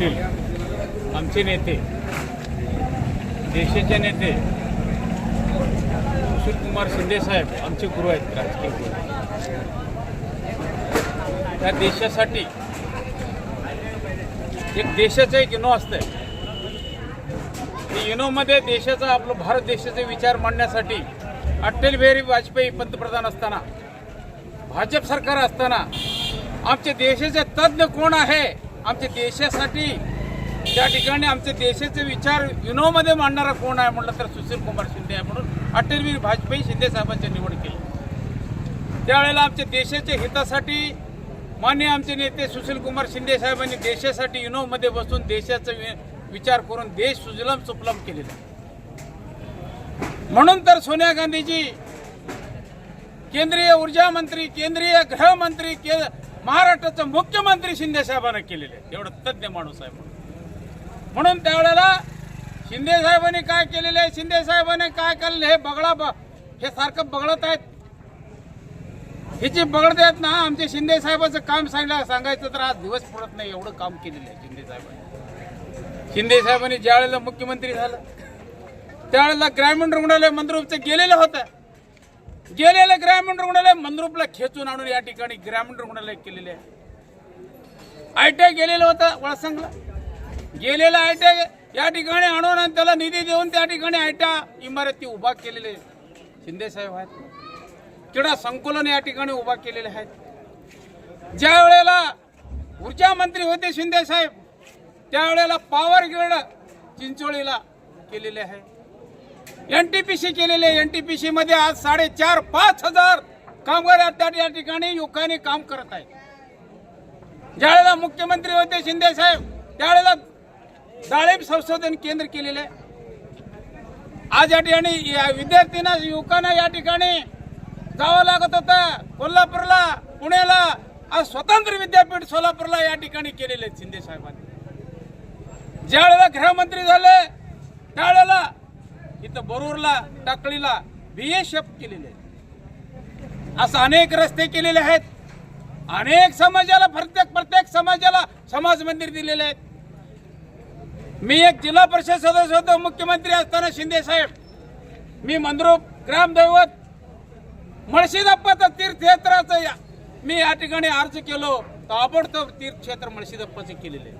वडील आमचे नेते देशाचे नेते सुशीलकुमार शिंदेसाहेब आमचे गुरु आहेत राजकीय गुरु त्या देशासाठी एक देशाचं एक युनो असतंय. ते युनोमध्ये देशाचा आपलं भारत देशाचे विचार मांडण्यासाठी अटल बिहारी वाजपेयी पंतप्रधान असताना भाजप सरकार असताना आमच्या देशाचे तज्ज्ञ कोण आहे? आमच्या देशासाठी त्या ठिकाणी आमचे देशाचे विचार युनोमध्ये मांडणारा कोण आहे म्हटलं तर सुशील कुमार शिंदे आहे म्हणून अटलवीर वाजपेयी शिंदे साहेबांची निवड केली. त्यावेळेला आमच्या देशाच्या हितासाठी मान्य आमचे नेते सुशील कुमार शिंदे साहेबांनी देशासाठी युनोमध्ये बसून देशाचा वि- विचार करून देश सुजलम सुफलम केलेला म्हणून तर सोनिया गांधीजी केंद्रीय ऊर्जा मंत्री केंद्रीय गृहमंत्री के महाराष्ट्राचे मुख्यमंत्री शिंदे साहेबांना केलेले आहे. एवढं तज्ज्ञ माणूस आहे म्हणून. म्हणून त्यावेळेला शिंदे साहेबांनी काय केलेले आहे? शिंदे साहेबांनी काय केलेलं हे बगळा हे सारखं बगळत आहेत. हिची बगडत आहेत ना आमचे शिंदे साहेबाचं काम सांगायला सांगायचं तर आज दिवस पुरत नाही एवढं काम केलेलं आहे शिंदे साहेबांनी. शिंदे साहेबांनी ज्यावेळेला मुख्यमंत्री झालं त्यावेळेला ग्रामीण रुग्णालय मंद्रुपचं गेलेलं होतं. गेलेलं ग्रामीण रुग्णालय मंद्रुपला खेचून आणून या ठिकाणी ग्रामीण रुग्णालय केलेले आहे. आयटीआय गेलेलं होतं वळसंगला. गेलेलं आयटीआय या ठिकाणी आणून आणि त्याला निधी देऊन त्या ठिकाणी आयटीआय इमारती उभा केलेले शिंदे साहेब आहेत. क्रीडा संकुलन या ठिकाणी उभा केलेले आहेत. ज्या वेळेला ऊर्जा मंत्री होते शिंदे साहेब त्यावेळेला पॉवर ग्रिड चिंचोळीला केलेले आहे. एनटीपीसी केलेले एनटीपीसी मध्ये आज साडेचार पाच हजार कामगार या त्या- ठिकाणी युवकांनी काम करत आहेत. ज्यावेळेला मुख्यमंत्री होते शिंदे साहेब त्यावेळेला डाळिंब संशोधन केंद्र केलेले. आहे आज या ठिकाणी या विद्यार्थ्यांना युवकांना या ठिकाणी जावं लागत होतं. कोल्हापूरला पुण्याला आज स्वतंत्र विद्यापीठ सोलापूरला या ठिकाणी केलेले आहेत शिंदे साहेबांनी. ज्यावेळेला गृहमंत्री झाले त्यावेळेला इथं बरूरला टाकळीला बीएसएफ केलेले आहेत. असं अनेक रस्ते केलेले आहेत. अनेक समाजाला प्रत्येक प्रत्येक समाजाला समाज मंदिर दिलेले आहेत. मी एक जिल्हा परिषद सदस्य होतो मुख्यमंत्री असताना शिंदे साहेब. मी मंद्रूप ग्रामदैवत मळशीदप्पाचं तीर्थक्षेत्राचं या- मी या ठिकाणी अर्ज केलो ताबडतोब तीर्थक्षेत्र मळशीदप्पाचं केलेले आहे.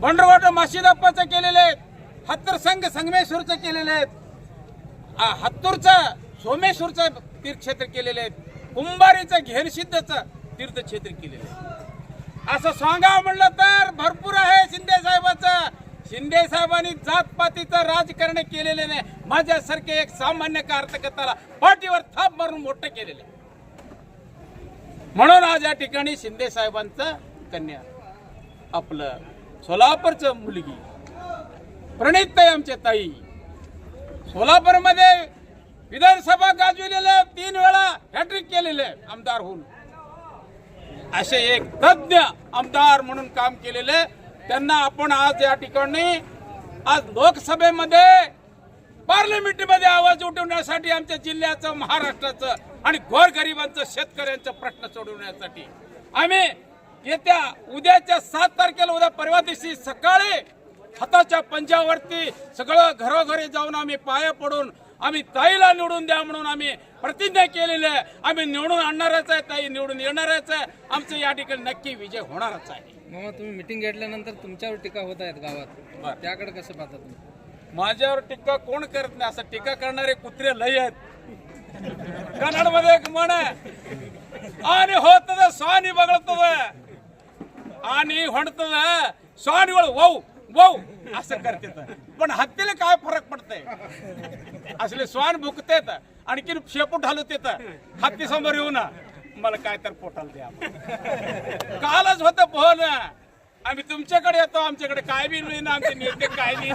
बंडरवाट माशीदप्पाचं केलेले आहेत हत्तर संघ संगमेश्वरचं केलेले आहेत. हत्तूरचं सोमेश्वरचं तीर्थक्षेत्र केलेले आहेत. कुंभारीचं घेरसिद्धचं तीर्थक्षेत्र केलेलं आहे असं सांगा म्हणलं तर भरपूर आहे शिंदे साहेबाचं. शिंदे साहेबांनी जातपातीचं राजकारण केलेले नाही. माझ्यासारखे एक सामान्य कार्यकर्त्याला पाठीवर थाप मारून मोठं केलेले. म्हणून आज या ठिकाणी शिंदे साहेबांचं कन्या आपलं सोलापूरचं मुलगी प्रणित आमच्या ताई. सोलापूरमध्ये विधानसभा गाजविलेलं तीन वेळा हॅट्रिक केलेले आमदार होऊन. असे एक तज्ज्ञ आमदार म्हणून काम केलेले त्यांना आपण आज या ठिकाणी आज लोकसभेमध्ये पार्लमेंटमध्ये आवाज उठवण्यासाठी आमच्या जिल्ह्याचं महाराष्ट्राचं आणि गोरगरिबांचं शेतकऱ्यांचं प्रश्न सोडवण्यासाठी. आम्ही येत्या उद्याच्या सात तारखेला उद्या परवा दिवशी सकाळी हाताच्या पंजावरती सगळं घरोघरी जाऊन आम्ही पाया पडून आम्ही ताईला निवडून द्या म्हणून आम्ही प्रतिज्ञा केलेली आहे. आम्ही निवडून आणणारच आहे ताई निवडून येणारच आहे. आमचं या ठिकाणी नक्की विजय होणारच आहे. मामा तुम्ही मिटिंग घेतल्यानंतर तुमच्यावर टीका होत आहेत गावात. त्याकडे कसं पाहता तुम्ही? माझ्यावर टीका कोण करत नाही? असं टीका करणारे कुत्रे लय आहेत. कन्नडमध्ये एक म्हण आणि होत स्वानी बघतद आणि होणतद स्वानी वळ वाऊ वौ असं करते पण हत्तीला काय फरक पडतंय? असले स्वान भुकतेत आणखीन शेपूट हलत येत हत्ती समोर येऊ ना. मला काय तर पोटाला द्या. कालच होत पोहन आम्ही तुमच्याकडे येतो आमच्याकडे काय बी नाही ना आमचे नेते काय नाही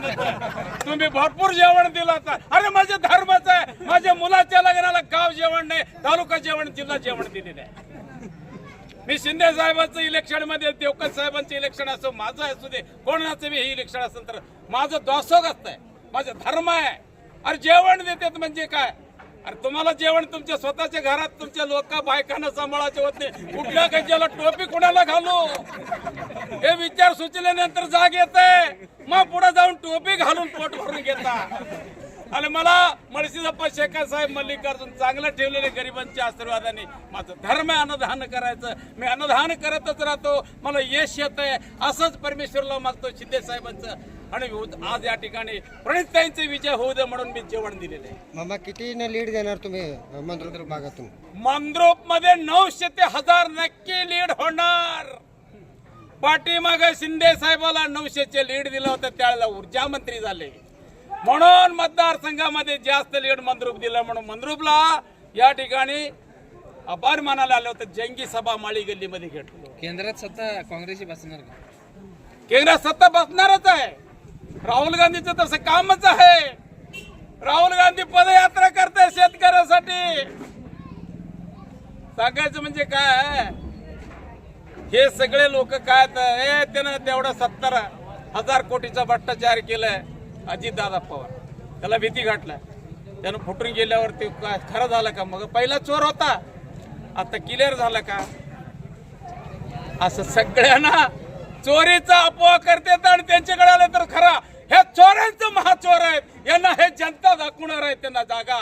तुम्ही भरपूर जेवण दिलं होतं. अरे माझ्या धर्माचं आहे. माझ्या मुलाच्या लग्नाला गाव जेवण नाही तालुका जेवण जिल्हा जेवण दिलेलं आहे. मी शिंदे साहेबांचं इलेक्शनमध्ये देवकर साहेबांचं इलेक्शन असो माझं असू दे कोणाचं मी हे इलेक्शन असेल तर माझं दोसोग असतंय. माझं धर्म आहे. अरे जेवण देतात म्हणजे काय? अरे तुम्हाला जेवण तुमच्या स्वतःच्या घरात तुमच्या लोक बायकांना सांभाळायचे होत नाही. कुठल्या गज्याला टोपी कुणाला घालू? हे विचार सुचल्यानंतर जाग येते मग पुढे जाऊन टोपी घालून पोट भरून घेता. आणि मला मळशीदप्पा शेखर साहेब मल्लिकार्जुन चांगलं ठेवलेले गरिबांच्या आशीर्वादाने माझं धर्म आहे अन्नदान करायचं. मी अन्नदान करतच राहतो. मला यश येत आहे असंच परमेश्वरला मागतो शिंदे साहेबांचं. आणि आज या ठिकाणी प्रणिताईंचे विजय होऊ दे म्हणून मी जेवण दिलेले मामा किती लीड देणार तुम्ही मंत्रोदर भागातून मंद्रोपमध्ये नऊशे ते हजार नक्की लीड होणार. पाठीमागे शिंदे साहेबाला नऊशेचे लीड दिलं होतं त्यावेळेला ऊर्जा मंत्री झाले. म्हणून मतदारसंघामध्ये जास्त लीड मंद्रुप दिलं म्हणून मंद्रुपला या ठिकाणी अपार मानायला आलं होतं जंगी सभा माळी गल्लीमध्ये घेतलो. केंद्रात सत्ता काँग्रेसची बसणार का? केंद्रात सत्ता बसणारच आहे. राहुल गांधीचं तसं कामच आहे. राहुल गांधी पदयात्रा करते शेतकऱ्यासाठी. सांगायचं म्हणजे काय हे सगळे लोक काय त्यानं तेवढा सत्तर हजार कोटीचा भ्रष्टाचार केलाय. अजितदादा पवार. त्याला भीती गाठला त्यानं फुटून गेल्यावर ते काय खरं झालं का? मग पहिला चोर होता. आता क्लिअर झाला का? असं सगळ्यांना चोरीचा अपोहा करतात आणि त्यांच्याकडे आलं तर खरा. हे चोरांचं महाचोर आहेत. यांना हे जनता दाखवणार आहे त्यांना जागा.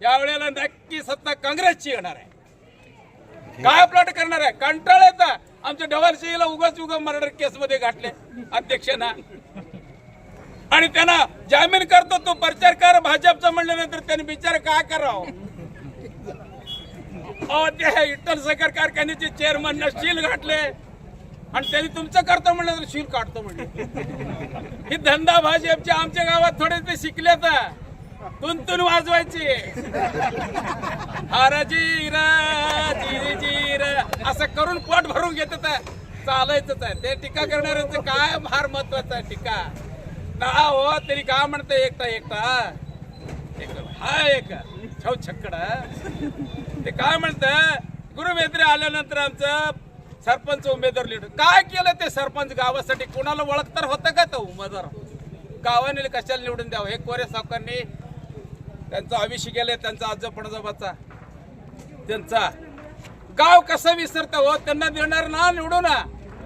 यावेळेला नक्की सत्ता काँग्रेसची येणार आहे. काय प्लॉट करणार आहे? कंटाळ येत आमच्या डवालशिला उगाच उगा मर्डर केस मध्ये घातले. अध्यक्षांना. आणि त्यांना जामीन करतो तो प्रचार कर भाजपचा म्हणल्यानंतर त्यांनी बिचार काय करावं? अहो ते हे साखर कारखान्याचे चेअरमन शील घातले. आणि त्यांनी तुमचं करतो म्हणलं तर शील काढतो म्हणले. ही धंदा भाजपचे आमच्या गावात थोडे ते शिकले तर तुंतून वाजवायची. हाराजी जी असं करून पोट भरून घेतात. चालायचंच आहे. ते टीका करणाऱ्यांचं काय फार महत्वाचं आहे टीका? ना हो तरी काय म्हणते एकटा एकटा एक हा एक. छौ छक्कड. ते काय म्हणत? गुरुवेंद्रे आल्यानंतर आमचं सरपंच उमेदवार लिडर काय केलं ते सरपंच गावासाठी? कोणाला ओळख तर होतं का तो उमेदवार? गावाने कशाला निवडून द्यावं? हे कोरे सावकारांनी त्यांचा आयुष्य गेले त्यांचा आजो पणजोबाचा. त्यांचा. गाव कसं विसरतं हो? त्यांना देणार ना निवडू ना.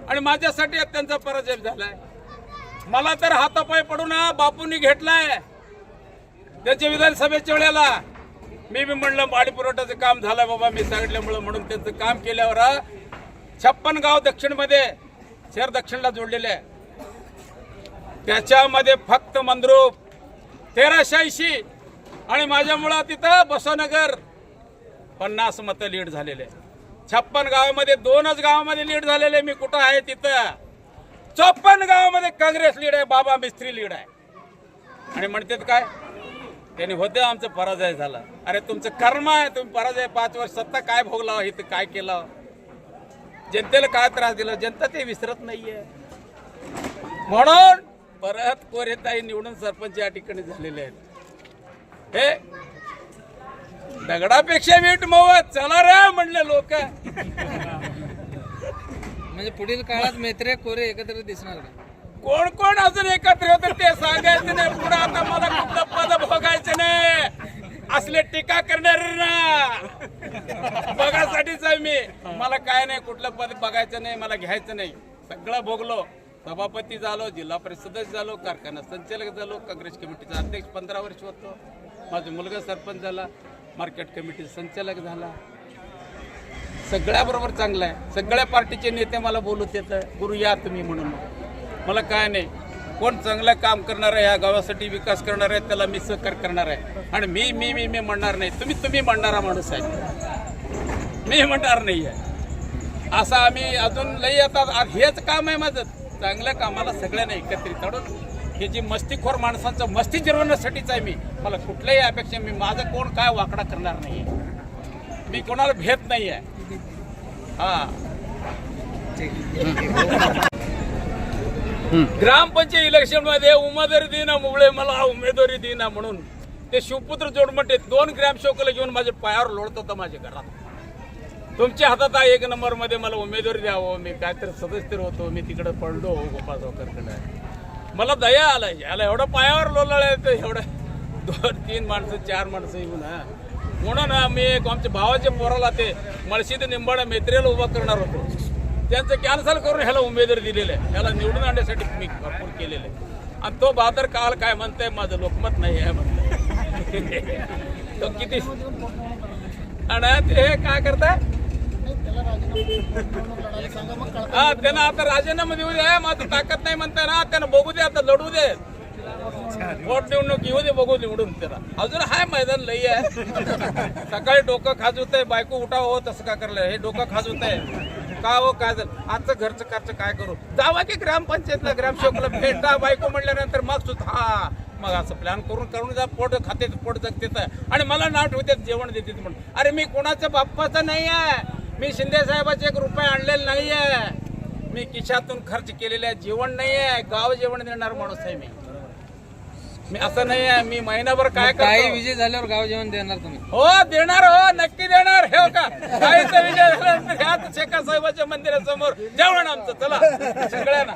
आणि माझ्यासाठी त्यांचा पराजय झालाय. मला तर हातापाय पडू ना बापूंनी घेतलाय. त्याच्या विधानसभेच्या वेळेला मी बी म्हणलं पाणी पुरवठ्याचं काम झालं बाबा मी सांगितल्यामुळं म्हणून त्यांचं काम केल्यावर छप्पन गाव दक्षिणमध्ये शहर दक्षिणला जोडलेले आहे. त्याच्यामध्ये फक्त मंद्रूप तेराशे ऐंशी आणि माझ्यामुळं तिथं बसवनगर पन्नास मतं लीड झालेले. छप्पन गावामध्ये दोनच गावामध्ये लीड झालेले मी कुठं आहे तिथं? चौपन्न गावामध्ये काँग्रेस लीड आहे बाबा मिस्त्री लीड आहे. आणि म्हणतात काय? त्यांनी होते आमचं पराजय झाला. अरे तुमचं कर्म आहे तुम्ही पराजय पाच वर्ष सत्ता काय भोगला इथं काय केलं? जनतेला काय त्रास दिला? जनता ते विसरत नाहीये. म्हणून परत कोरेताई निवडून सरपंच या ठिकाणी झालेले आहेत. हे दगडापेक्षा वीट मवत. चला रे म्हणले लोक. म्हणजे पुढील काळात मैत्रे कोरे एकत्र दिसणार का कोण कोण अजून एकत्र होते ते सांगायचं नाही. पुढे आता मला कुठलं पद भोगायचं नाही. असले टीका करणार ना. बघासाठीच आहे मी. मला काय नाही कुठलं पद बघायचं नाही मला घ्यायचं नाही. सगळं भोगलो. सभापती झालो जिल्हा परिषद सदस्य झालो कारखाना संचालक झालो काँग्रेस कमिटीचा अध्यक्ष पंधरा वर्ष होतो. माझा मुलगा सरपंच झाला मार्केट कमिटीचा संचालक झाला. सगळ्याबरोबर चांगलं आहे. सगळ्या पार्टीचे नेते मला बोलत येतं गुरु या तुम्ही म्हणून. मला काय नाही. कोण चांगलं काम करणार आहे या गावासाठी विकास करणार आहे त्याला मी सहकार करणार आहे. आणि मी मी मी मी म्हणणार नाही. तुम्ही तुम्ही म्हणणारा माणूस आहे. मी म्हणणार नाही आहे. असं आम्ही अजून लई येतात हेच काम आहे माझं. चांगल्या कामाला सगळ्यांना एकत्रित आणून हे जी मस्तीखोर माणसांचं मस्ती जिरवण्यासाठीच आहे मी. मला कुठल्याही अपेक्षा मी माझं कोण काय वाकडा करणार नाही मी कोणाला भेट नाही आहे हा. ग्रामपंचायत इलेक्शनमध्ये उमेदवारी देना मुळे मला उमेदवारी देना म्हणून ते शिवपुत्र जोडमटे दोन ग्रॅम शोकला घेऊन माझ्या पायावर लोळत होतं माझ्या घरात. तुमच्या हातात आहे एक नंबरमध्ये मला उमेदवारी द्यावं मी काहीतरी सदस्य होतो मी तिकडे पडलो गोपाळ सावकारकडे मला दया आला याला एवढं पायावर लोळलं तर एवढं दोन तीन माणसं चार माणसं येऊन हा. म्हणून आम्ही एक आमच्या भावाच्या पोराला ते मळशीद निंबाडा मेत्रेला उभा करणार होतो. त्यांचं कॅन्सल करून ह्याला उमेदवारी दिलेलं आहे. ह्याला निवडून आणण्यासाठी मी भरपूर केलेलं आहे. आणि तो बहादर काल काय म्हणतंय? माझं लोकमत नाही आहे म्हणत तो किती आणि ते काय करताय? हा त्यांना आता राजीनामा देऊ दे. माझं ताकद नाही म्हणताय ना. त्यांना बघू दे आता लढू दे. वोट निवडणूक येऊ दे बघू निवडून त्याला. अजून हाय मैदान लई आहे. सकाळी डोकं खाजवत आहे बायको उठाव हो तसं का करलं हे डोकं खाजवत आहे का हो काय झालं आजचं घरचं खर्च काय करू? जावा की ग्रामपंचायतला ग्रामसेवकला भेटा बायको म्हणल्यानंतर मग सुद्धा हा मग असं प्लॅन करून करून जा पोट खाते पोट जगते आणि मला नाव ठेवतात जेवण देते म्हणून. अरे मी कोणाच्या बाप्पाचं नाही आहे. मी शिंदे साहेबाचे एक रुपये आणलेला नाही आहे. मी किशातून खर्च केलेले आहे. जेवण नाही आहे. गाव जेवण देणार माणूस आहे मी. मी असं नाही आहे मी महिनाभर काय काही करतो? विजय झाल्यावर गाव जेवण देणार तुम्ही. हो देणार हो नक्की देणार हे हो का? काहीचा विजय झाल्यानंतर ह्याच शेखा साहेबाच्या मंदिरासमोर जेवण आमचं चला. सगळ्यांना.